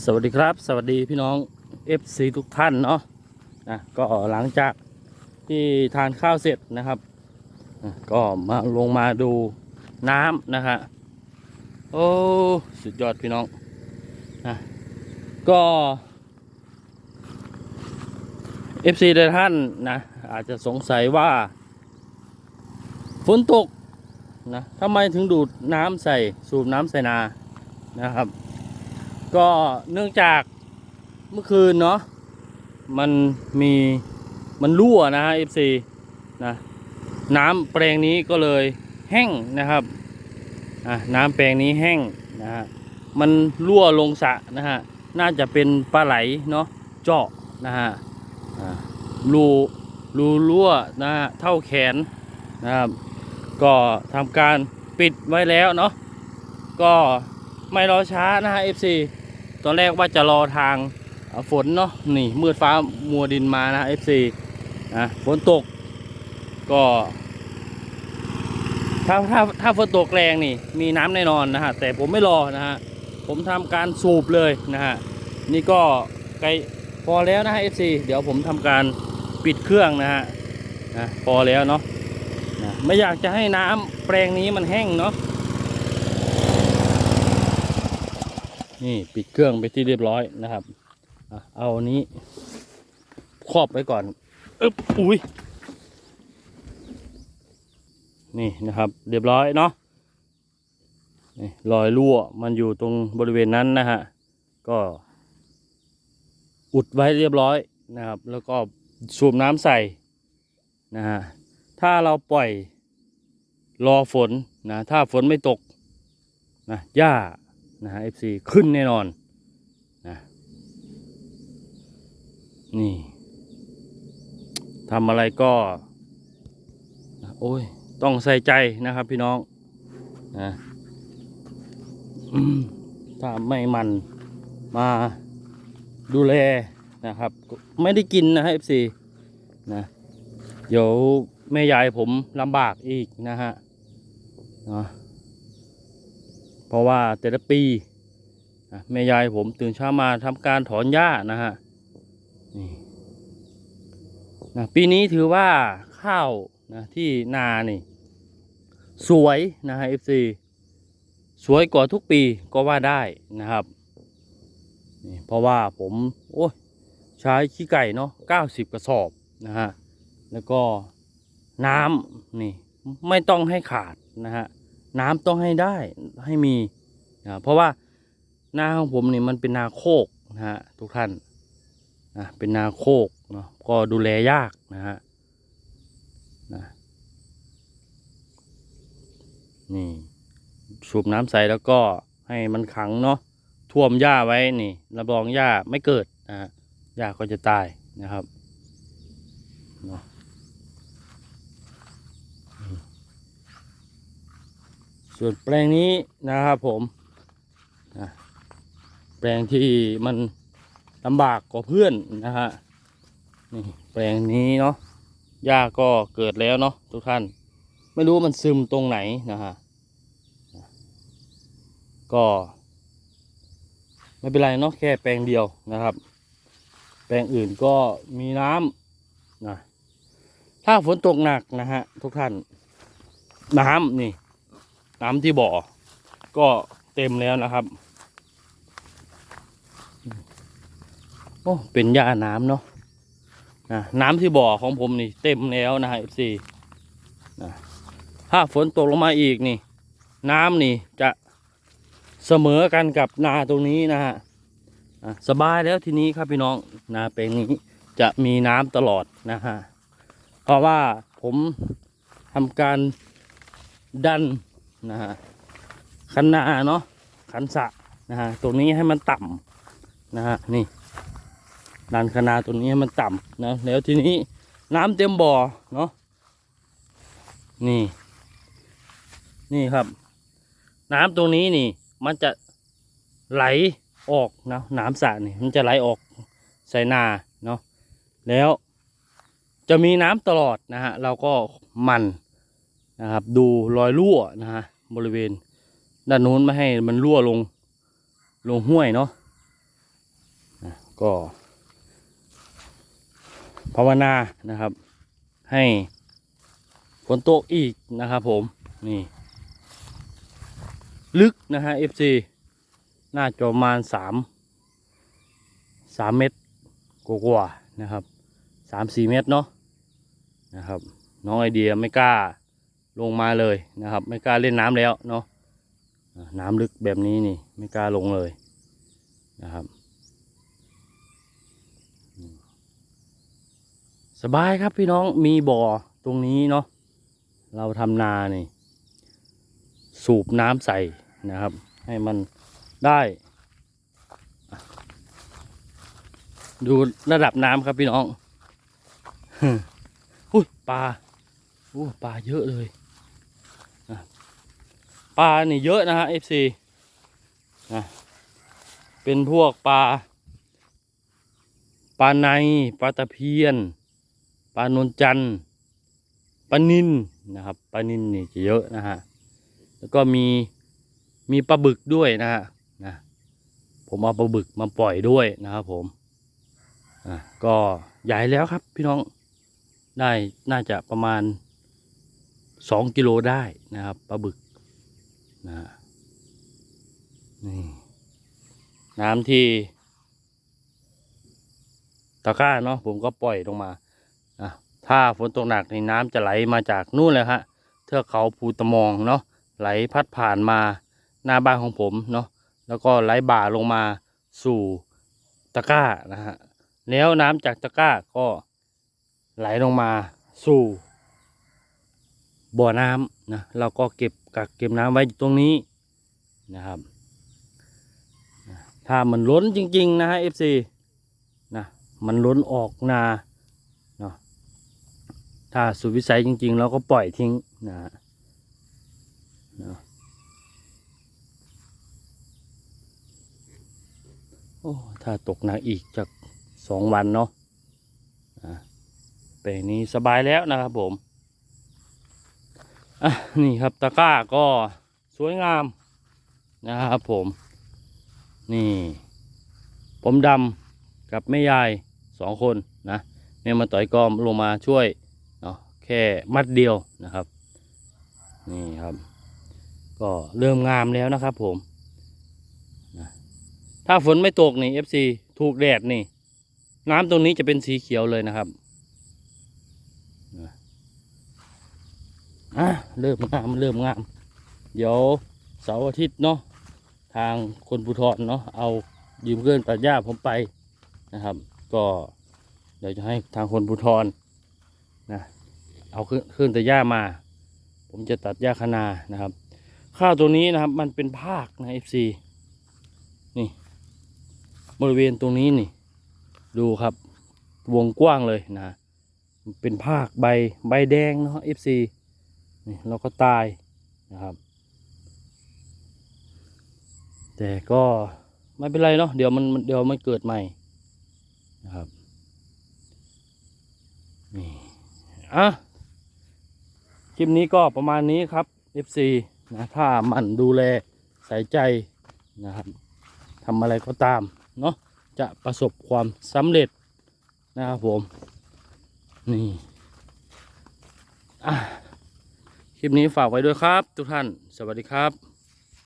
สวัสดีครับ สวัสดีพี่น้อง FC ทุกท่านเนาะนะก็หลังจากที่ทานข้าวเสร็จนะครับ ก็มาลงมาดูน้ำนะฮะโอ้สุดยอดพี่น้องนะก็ FC หลายท่านนะอาจจะสงสัยว่าฝนตกนะทำไมถึงดูดน้ำใส่สูบน้ำใส่นานะครับ ก็เนื่องจากเมื่อคืนเนาะมันมีมันรั่วนะฮะ FC นะน้ำแปลงนี้ก็เลยแห้งนะครับอะน้ำแปลงนี้แห้งนะฮะมันรั่วลงสระนะฮะน่าจะเป็นปลาไหลเนาะเจาะนะฮะอะรูรูรั่วนะฮะเท่าแขนนะครับ ก็ทำการปิดไว้แล้วเนาะก็ไม่รอช้านะฮะ FC ตอนแรกว่าจะรอทางฝนเนาะนี่มืดฟ้ามัวดินมานะ FC นะฝนตกก็ถ้าถ้าถ้าฝนตกแรงนี่มีน้ำแน่นอนนะฮะแต่ผมไม่รอนะฮะผมทำการสูบเลยนะฮะนี่ก็ไกลพอแล้วนะฮะ FC เดี๋ยวผมทำการปิดเครื่องนะฮะนะพอแล้วเนาะนะไม่อยากจะให้น้ำแปลงนี้มันแห้งเนาะ นี่ปิดเครื่องไปที่เรียบร้อยนะครับเอาอันนี้ครอบไว้ก่อนอึ๊บอุ้ยนี่นะครับ เรียบร้อยเนาะนี่รอยรั่วมันอยู่ตรงบริเวณนั้นนะฮะก็อุดไว้เรียบร้อยนะครับ แล้วก็สูบน้ำใส่นะฮะถ้าเราปล่อยรอฝนนะถ้าฝนไม่ตกนะหญ้า นะฮะ FC ขึ้นแน่นอนนะนี่ทำอะไรก็ โอ้ย ต้องใส่ใจนะครับพี่น้องนะถ้าไม่มันมาดูแลนะครับ ไม่ได้กินนะฮะ FC นะเดี๋ยวแม่ยายผมลำบากอีกนะฮะเนาะ เพราะว่าแต่ละปีแม่ยายผมตื่นเช้ามาทำการถอนหญ้านะฮะนี่นะปีนี้ถือว่าข้าวนะที่นานี่ สวยนะฮะ FC สวยกว่าทุกปีก็ว่าได้นะครับนี่เพราะว่าผมโอ้ยใช้ขี้ไก่เนาะ90กระสอบนะฮะแล้วก็น้ำนี่ไม่ต้องให้ขาดนะฮะ น้ำต้องให้ได้ให้มีนะเพราะว่านาของผมนี่มันเป็นนาโคกนะฮะทุกท่านนะเป็นนาโคกเนาะก็ดูแลยากนะฮะนะนี่สูบน้ำใสแล้วก็ให้มันขังเนาะท่วมหญ้าไว้นี่รับองหญ้าไม่เกิดนะฮะหญ้าก็จะตายนะครับเนาะ ส่วนแปลงนี้นะครับผมแปลงที่มันลำบากกว่าเพื่อนนะฮะนี่แปลงนี้เนาะหญ้าก็เกิดแล้วเนาะทุกท่าน ไม่รู้มันซึมตรงไหนนะฮะก็ ไม่เป็นไรเนาะแค่แปลงเดียวนะครับ แปลงอื่นก็มีน้ำนะถ้าฝนตกหนักนะฮะทุกท่านน้ำนี่ น้ำที่บ่อ ก็เต็มแล้วนะครับโอ้เป็นหญ้าน้ำเนาะนะน้ำที่บ่อของผมนี่เต็มแล้วนะฮะ FC นะถ้าฝนตกลงมาอีกนี่ น้ำนี่จะเสมอกันกับนาตรงนี้นะฮะอะสบายแล้วทีนี้ครับพี่น้องนาแปลงนี้จะมีน้ำตลอดนะฮะเพราะว่าผมทำการดัน นะฮะคันนาเนาะคันสะนะฮะตรงนี้ให้มันต่ำนะฮะนี่ดันคนาตรงนี้ให้มันต่ำนะแล้วทีนี้น้ำเต็มบ่อเนาะนี่ นี่ครับ น้ำตรงนี้นี่ มันจะไหลออกนะน้ำสระนี่มันจะไหลออกใส่นาเนาะแล้วจะมีน้ำตลอดนะฮะเราก็มันนะครับดูรอยรั่วนะฮะ บริเวณ ด้านนู้นไม่ให้มันรั่วลงลงห้วยเนาะก็ ภาวนานะครับ ให้ฝนตกอีกนะครับผมนี่ ลึกนะฮะ FC น่าจะประมาณสามสามเมตรกว่าๆนะครับสามสี่เมตรเนาะนะครับ น้องไอเดียไม่กล้า ลงมาเลยนะครับ ไม่กล้าเล่นน้ำแล้วเนาะน้ำลึกแบบนี้นี่ไม่กล้าลงเลยนะครับ สบายครับพี่น้องมีบ่อตรงนี้เนาะเราทำนานี่ สูบน้ำใส่นะครับ ให้มันได้ดูระดับน้ำครับพี่น้องอุ้ยปลาโอ้ปลาเยอะเลย ปลานี่เยอะนะฮะ FC นะเป็นพวกปลาปลาในปลาตะเพียนปลานนจันปลานินนะครับปลานินนี่จะเยอะนะฮะแล้วก็มีมีปลาบึกด้วยนะฮะนะผมเอาปลาบึกมาปล่อยด้วยนะครับผมอะก็ใหญ่แล้วครับพี่น้องได้น่าจะประมาณสองกิโลได้นะครับปลาบึก นะนี่น้ำที่ตะกร้าเนาะผมก็ปล่อยลงมาอะถ้าฝนตกหนักในน้ำจะไหลมาจากนู่นเลยฮะเทือกเขาภูตะมองเนาะไหลพัดผ่านมาหน้าบ้านของผมเนาะแล้วก็ไหลบ่าลงมาสู่ตะกร้านะฮะแล้วน้ำจากตะกร้าก็ไหลลงมาสู่ บ่อน้ำนะเราก็เก็บกักเก็บน้ำไว้ตรงนี้นะครับ ถ้ามันล้นจริง ๆ นะฮะ FC นะมันล้นออกนาเนาะถ้าสุดวิสัยจริง ๆ เราก็ปล่อยทิ้งนะฮะเนาะโอ้ถ้าตกหนักอีกจากสองวันเนาะอะเปลงนี้สบายแล้วนะครับผม อะนี่ครับตะกร้าก็สวยงามนะครับผม นี่ ผมดำกับแม่ยายสองคนนะแม่มาต่อยก็ลงมาช่วยเนาะแค่มัดเดียวนะครับ นี่ครับ ก็เริ่มงามแล้วนะครับผมนะถ้าฝนไม่ตกนี่ FC ถูกแดดนี่ น้ำตรงนี้จะเป็นสีเขียวเลยนะครับนะ อะเริ่มงามเริ่มงาม เดี๋ยวเสาร์อาทิตย์เนาะทางคนภูทรเนาะเอายืมเครื่องตัดหญ้าผมไปนะครับ ก็เดี๋ยวจะให้ทางคนภูทรนะเอาเครื่องตัดหญ้ามา ผมจะตัดหญ้าคนานะครับ ข้าวตัวนี้นะครับ มันเป็นภาคนะ FC นี่ บริเวณตรงนี้นี่ ดูครับวงกว้างเลยนะ เป็นภาคใบใบแดงเนาะ FC นี่เราก็ตายนะครับ แต่ก็ไม่เป็นไรเนาะเดี๋ยวมันเดี๋ยวมันเกิดใหม่นะครับนี่อะคลิปนี้ก็ประมาณนี้ครับ FC นะถ้ามันดูแลใส่ใจนะครับทำอะไรก็ตามเนาะจะประสบความสำเร็จนะครับผม นี่อะ คลิปนี้ฝากไว้ด้วยครับ ทุกท่าน สวัสดีครับ